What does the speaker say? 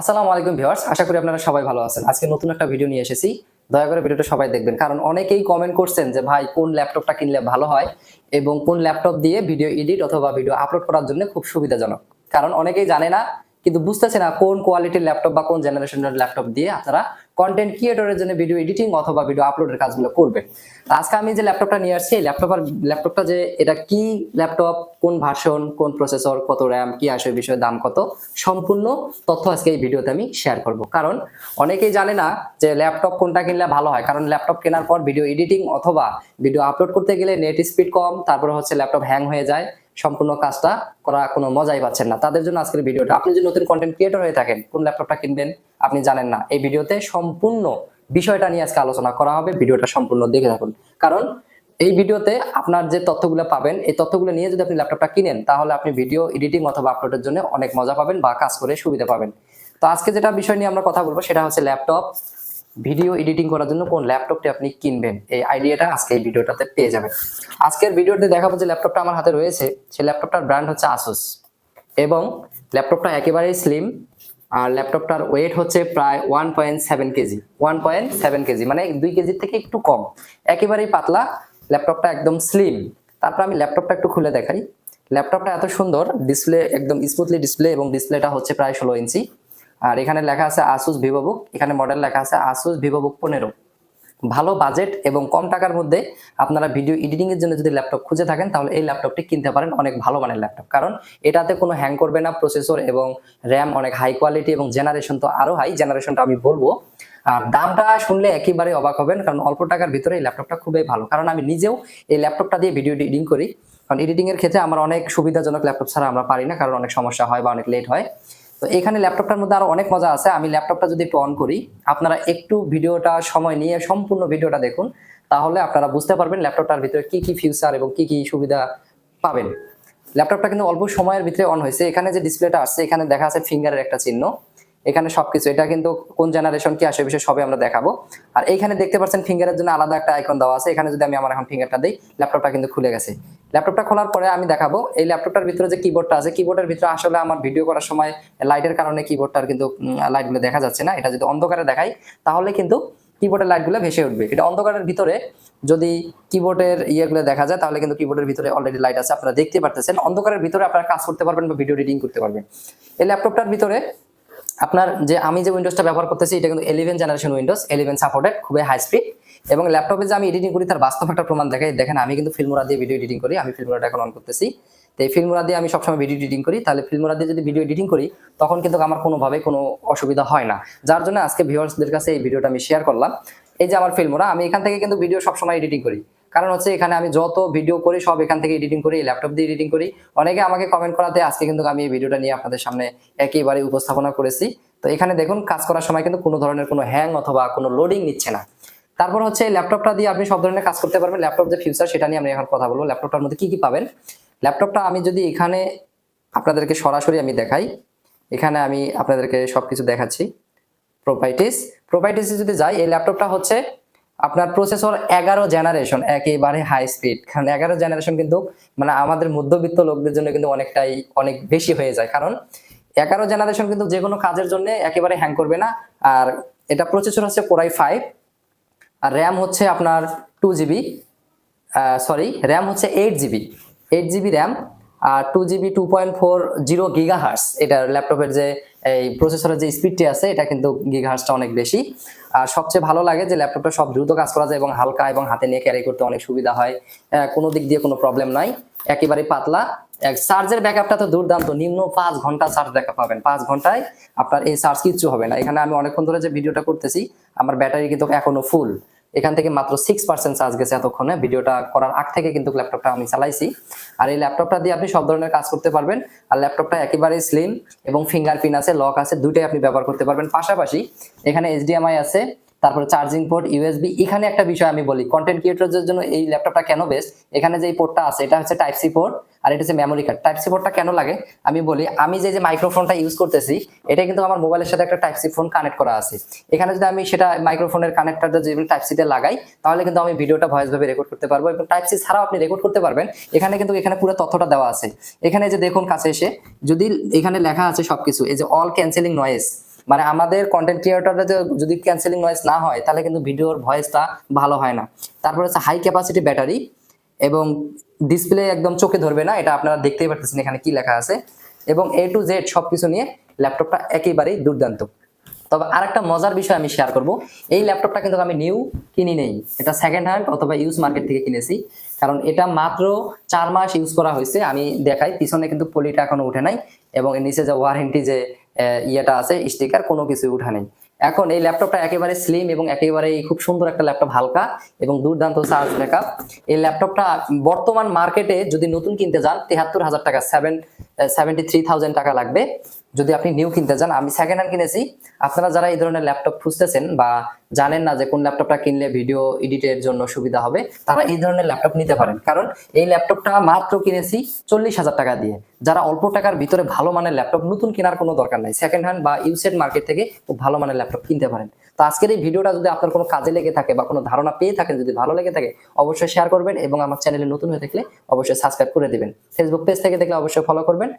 আসসালামু আলাইকুম ভিউয়ার্স, আশা করি আপনারা সবাই ভালো আছেন। আজকে নতুন একটা ভিডিও নিয়ে এসেছি। দয়া করে ভিডিওটা সবাই দেখবেন। কারণ অনেকেই কমেন্ট করছেন যে, ভাই, কোন ল্যাপটপটা কিনলে ভালো হয়? এবং কোন ল্যাপটপ দিয়ে ভিডিও এডিট অথবা ভিডিও আপলোড করার জন্য খুব সুবিধাজনক। কারণ অনেকেই জানে না কিন্তু বুঝতেছে না কোন কোয়ালিটির ল্যাপটপ বা কোন জেনারেশনের ল্যাপটপ দিয়ে আপনারা কন্টেন্ট ক্রিয়েটরের জন্য ভিডিও এডিটিং অথবা ভিডিও আপলোডের কাজগুলো করবে আজকে আমি যে ল্যাপটপটা নিয়ে আসছি ল্যাপটপ আর ল্যাপটপটা যে এটা কি ল্যাপটপ কোন ভার্সন কোন প্রসেসর কত র্যাম কি আসে বিষয়ে দাম কত, সম্পূর্ণ তথ্য আজকে এই ভিডিওতে আমি শেয়ার করব। কারণ অনেকেই জানে না যে ল্যাপটপ কোনটা কিনলে ভালো হয়। কারণ ল্যাপটপ কেনার পর ভিডিও এডিটিং অথবা ভিডিও আপলোড করতে গেলে নেট স্পিড কম, তারপরে হচ্ছে ল্যাপটপ হ্যাং হয়ে যায়। সম্পূর্ণ কাজটা করা কোনো মজাই পাচ্ছেন না। তাদের জন্য আজকের ভিডিওটা, আপনি যদি নতুন কন্টেন্ট ক্রিয়েটর হয়ে থাকেন, কোন ল্যাপটপটা কিনবেন, আপনি জানেন না, এই ভিডিওতে সম্পূর্ণ বিষয়টা নিয়ে আজকে আলোচনা করা হবে, ভিডিওটা সম্পূর্ণ দেখে থাকুন। কারণ এই ভিডিওতে আপনার যে তথ্যগুলো পাবেন, এই তথ্যগুলো নিয়ে যদি আপনি ল্যাপটপটা কিনেন, তাহলে আপনি ভিডিও এডিটিং অথবা আপলোডের জন্য অনেক মজা পাবেন বা কাজ করে সুবিধা পাবেন। তো আজকে যেটা বিষয় নিয়ে আমরা কথা বলব, সেটা হচ্ছে ল্যাপটপ ভিডিও এডিটিং করার জন্য কোন ল্যাপটপটি আপনি কিনবেন? এই আইডিয়াটা আজকে এই ভিডিওটাতে পেয়ে যাবেন। আজকের ভিডিওতে দেখাবো যে ল্যাপটপটা আমার হাতে রয়েছে সেই ল্যাপটপটার ব্র্যান্ড হচ্ছে আসুস এবং ল্যাপটপটা একেবারেই স্লিম আর ল্যাপটপটার ওয়েট হচ্ছে প্রায় one point seven KG. One point seven KG মানে দুই কেজির থেকে একটু কম। একেবারেই পাতলা, ল্যাপটপটা একদম স্লিম তারপর আমি ল্যাপটপটা একটু খুলে দেখাই। ল্যাপটপটা এত সুন্দর ডিসপ্লে একদম স্মুথলি ডিসপ্লে এবং ডিসপ্লেটা হচ্ছে প্রায় ষোলো ইঞ্চি। আর এখানে লেখা আছে আসুস ভিভোবুক এখানে মডেল লেখা আছে আসুস ভিভোবুক পনেরো। ভালো বাজেট এবং কম টাকার মধ্যে আপনারা ভিডিও এডিটিং এর জন্য যদি ল্যাপটপ খুঁজে থাকেন, তাহলে এই ল্যাপটপটি কিনতে পারেন, অনেক ভালো মানের ল্যাপটপ কারণ এটাতে কোনো হ্যাং করবে না প্রসেসর এবং র্যাম অনেক হাই কোয়ালিটি এবং জেনারেশন তো আরও হাই জেনারেশনটা আমি বলব। আর দামটা শুনলে একেবারে অবাক হবেন, কারণ অল্প টাকার ভিতরে এই ল্যাপটপটা খুবই ভালো। কারণ আমি নিজেও এই ল্যাপটপটা দিয়ে ভিডিও এডিটিং করি। কারণ এডিটিং এর ক্ষেত্রে আমার অনেক সুবিধাজনক ল্যাপটপ ছাড়া আমরা পারি না, কারণ অনেক সমস্যা হয় বা অনেক লেট হয়। তো এখানে ল্যাপটপটার মধ্যে আরও অনেক মজা আছে। আমি ল্যাপটপটা যদি একটু অন করি, আপনারা একটু ভিডিওটা সময় নিয়ে সম্পূর্ণ ভিডিওটা দেখুন, তাহলে আপনারা বুঝতে পারবেন ল্যাপটপটার ভিতরে কি কি ফিউচার এবং কি কি সুবিধা পাবেন। ল্যাপটপটা কিন্তু অল্প সময়ের ভিতরে অন হয়েছে। এখানে যে ডিসপ্লেটা আসছে, এখানে দেখা আছে ফিঙ্গারের একটা চিহ্ন। এখানে সবকিছু, এটা কিন্তু কোন জেনারেশন কি আসে বিষয়ে সবই আমরা দেখাবো। আর এইখানে দেখতে পাচ্ছেন ফিঙ্গারের জন্য আলাদা একটা আইকন দেওয়া আছে। এখানে যদি আমি আমার এখন ফিঙ্গারটা দিই, ল্যাপটপটা কিন্তু খুলে গেছে। ল্যাপটপটা খোলার পরে আমি দেখাবো। এই ল্যাপটপটার ভিতরে যে কিবোর্ডটা আছে কিবোর্ডের ভিতরে আসলে আমার ভিডিও করার সময় লাইটের কারণে কিবোর্ডটার কিন্তু লাইটগুলো দেখা যাচ্ছে না। এটা যদি অন্ধকারে দেখাই, তাহলে কিন্তু কিবোর্ডের লাইটগুলো ভেসে উঠবে। এটা অন্ধকারের ভিতরে যদি কিবোর্ডের ইয়েগুলো দেখা যায়, তাহলে কিন্তু কিবোর্ডের ভিতরে অলরেডি লাইট আছে। আপনারা দেখতে পারতেছেন। অন্ধকারের ভিতরে আপনারা কাজ করতে পারবেন বা ভিডিও এডিটিং করতে পারবেন। এই ল্যাপটপটার ভিতরে আপনার যে আমি যে উইন্ডোজটা ব্যবহার করতেছি, এটা কিন্তু eleven generation windows eleven supported খুবই হাই স্পিড এবং ল্যাপটপে যে আমি এডিটিং করি, তার বাস্তব একটা প্রমাণ দেখাই। দেখেন, আমি কিন্তু ফিল্মোরা দিয়ে ভিডিও এডিটিং করি, আমি ফিল্মোরাটা এখন অন করতেছি। তো এই ফিল্মোরা দিয়ে আমি সবসময় ভিডিও এডিটিং করি। তাহলে ফিল্মোরা দিয়ে যদি ভিডিও এডিটিং করি, তখন কিন্তু আমার কোনোভাবে কোনো অসুবিধা হয় না। যার জন্য আজকে ভিউয়ার্সদের কাছে এই ভিডিওটা আমি শেয়ার করলাম। এই যে আমার ফিল্মোরা আমি এখান থেকে কিন্তু ভিডিও সবসময় এডিটিং করি। কারণ হচ্ছে এখানে আমি যত ভিডিও করি, সব এখান থেকে এডিটিং করি ল্যাপটপ দিয়ে এডিটিং করি। অনেকে আমাকে কমেন্ট করাতে, আজকে কিন্তু আমি এই ভিডিওটা নিয়ে আপনাদের সামনে একেবারে উপস্থাপনা করেছি। তো এখানে দেখুন, কাজ করার সময় কিন্তু কোনো ধরনের কোনো হ্যাং অথবা কোনো লোডিং নিচ্ছে না। তারপর হচ্ছে ল্যাপটপটা দিয়ে আপনি সব ধরনের কাজ করতে পারবেন। ল্যাপটপ যে ফিউচার সেটা নিয়ে আমি এখন কথা বলব। ল্যাপটপটার মধ্যে কি কি পাবেন? ল্যাপটপটা আমি যদি এখানে আপনাদেরকে সরাসরি আমি দেখাই, এখানে আমি আপনাদেরকে সবকিছু দেখাচ্ছি। প্রোপাইটিস প্রোপাইটিসে যদি যাই, এই ল্যাপটপটা হচ্ছে আপনার প্রসেসর এগারো জেনারেশন একেবারে হাই স্পিড কারণ এগারো জেনারেশন কিন্তু মানে আমাদের মধ্যবিত্ত লোকদের জন্য কিন্তু অনেকটাই, অনেক বেশি হয়ে যায়। কারণ এগারো জেনারেশন কিন্তু যে কোনো কাজের জন্য একেবারে হ্যাং করবে না। আর এটা প্রসেসর হচ্ছে কোরাই ফাইভ আর র্যাম হচ্ছে আপনার টু জিবি সরি র্যাম হচ্ছে eight GB eight GB RAM আর two GB two point four zero giga hertz এটা ল্যাপটপের যে এই প্রসেসরের যে স্পিডটি আছে, এটা কিন্তু গিগা হার্সটা অনেক বেশি। আর সবচেয়ে ভালো লাগে যে ল্যাপটপটা সব দ্রুত কাজ করা যায় এবং হালকা এবং হাতে নিয়ে ক্যারি করতে অনেক সুবিধা হয়। কোনো দিক দিয়ে কোনো প্রবলেম নাই। একেবারে পাতলা। চার্জের ব্যাকআপটা তো দুর্দান্ত। নিম্ন পাঁচ ঘণ্টা চার্জ ব্যাকআপ পাবেন। পাঁচ ঘন্টায় আপনার এই চার্জ কিচ্ছু হবে না। এখানে আমি অনেকক্ষণ ধরে যে ভিডিওটা করতেছি, আমার ব্যাটারি কিন্তু এখনও ফুল এখান থেকে মাত্র সিক্স পার্সেন্ট চার্জ গেছে এতক্ষণে। ভিডিওটা করার আগ থেকে কিন্তু ল্যাপটপটা আমি চালাইছি। আর এই ল্যাপটপটা দিয়ে আপনি সব ধরনের কাজ করতে পারবেন। আর ল্যাপটপটা একেবারেই স্লিম এবং ফিঙ্গারপ্রিন্ট আছে লক আছে, দুইটাই আপনি ব্যবহার করতে পারবেন। পাশাপাশি এখানে এইচডিএমআই আছে, তারপরে চার্জিং পোর্ট ইউএসবি এখানে একটা বিষয় আমি বলি কন্টেন্ট ক্রিয়েটরদের জন্য এই ল্যাপটপটা কেন বেস্ট এখানে যে পোর্টটা আছে, এটা হচ্ছে টাইপ সি পোর্ট আর এটা হচ্ছে মেমোরি কার্ড টাইপ সি পোর্টটা কেন লাগে? আমি বলি, আমি যে যে মাইক্রোফোনটা ইউজ করতেছি, এটা কিন্তু আমার মোবাইলের সাথে একটা টাইপ সি ফোন কানেক্ট করা আছে। এখানে যদি আমি সেটা মাইক্রোফোনের কানেক্টরটা যদি টাইপ সিতে লাগাই, তাহলে কিন্তু আমি ভিডিওটা ভয়েস ভাবে রেকর্ড করতে পারব এবং টাইপ সি ছাড়াও আপনি রেকর্ড করতে পারবেন। এখানে কিন্তু এখানে পুরো তথ্যটা দেওয়া আছে। এখানে যে দেখুন কাছে এসে, যদি এখানে লেখা আছে সবকিছু, এই যে অল ক্যান্সেলিং নয়েজ মানে আমাদের কন্টেন্ট ক্রিয়েটররা যদি ক্যান্সেলিং নয়েজ না হয়, তাহলে কিন্তু ভিডিওর ভয়েসটা ভালো হয় না। তারপর হচ্ছে হাই ক্যাপাসিটি ব্যাটারি এবং ডিসপ্লে একদম চোখে ধরবে না, এটা আপনারা দেখতেই পারতেছেন এখানে কি লেখা আছে। এবং এ টু জেড সবকিছু নিয়ে ল্যাপটপটা একেবারেই দুর্দান্ত। তবে আরেকটা মজার বিষয় আমি শেয়ার করব। এই ল্যাপটপটা কিন্তু আমি নিউ কিনি নেই। এটা সেকেন্ড হ্যান্ড অথবা ইউজ মার্কেট থেকে কিনেছি। কারণ এটা মাত্র চার মাস ইউজ করা হয়েছে। আমি দেখাই, পিছনে কিন্তু পলিটা এখনও উঠে নাই। এবং নিচে যে ওয়ারেন্টি যে ইয়েটা আছে স্টিকার কোনো কিছু উঠা নেই। এখন এই ল্যাপটপটা একেবারে স্লিম এবং একেবারে খুব সুন্দর একটা ল্যাপটপ, হালকা এবং দুর্দান্ত চার্জ ব্যাকআপ এই ল্যাপটপটা বর্তমান মার্কেটে যদি নতুন কিনতে যান, তেহাত্তর হাজার টাকা সেভেন সেভেন্টি থ্রি থাউজেন্ড টাকা লাগবে। যদি আপনি নিউ কিনতে যান আমি সেকেন্ড হ্যান্ড কিনেছি। আপনারা যারা এই ধরনের ল্যাপটপ খুঁজতেছেন বা জানেন না যে কোন ল্যাপটপটা কিনলে ভিডিও এডিটের জন্য সুবিধা হবে, তারা এই ধরনের ল্যাপটপ নিতে পারেন। কারণ এই ল্যাপটপটা মাত্র কিনেছি চল্লিশ হাজার টাকা দিয়ে। যারা অল্প টাকার ভিতরে ভালো মানের ল্যাপটপ নতুন কেনার কোনো দরকার নাই সেকেন্ড হ্যান্ড বা ইউসেড মার্কেট থেকে খুব ভালো মানের ল্যাপটপ কিনতে পারেন। তো আজকের এই ভিডিওটা যদি আপনার কোনো কাজে লেগে থাকে বা কোনো ধারণা পেয়ে থাকেন, যদি ভালো লেগে থাকে, অবশ্যই শেয়ার করবেন এবং আমার চ্যানেলে নতুন হয়ে থাকলে অবশ্যই সাবস্ক্রাইব করে দেবেন। ফেসবুক পেজ থেকে দেখলে অবশ্যই ফলো করবেন।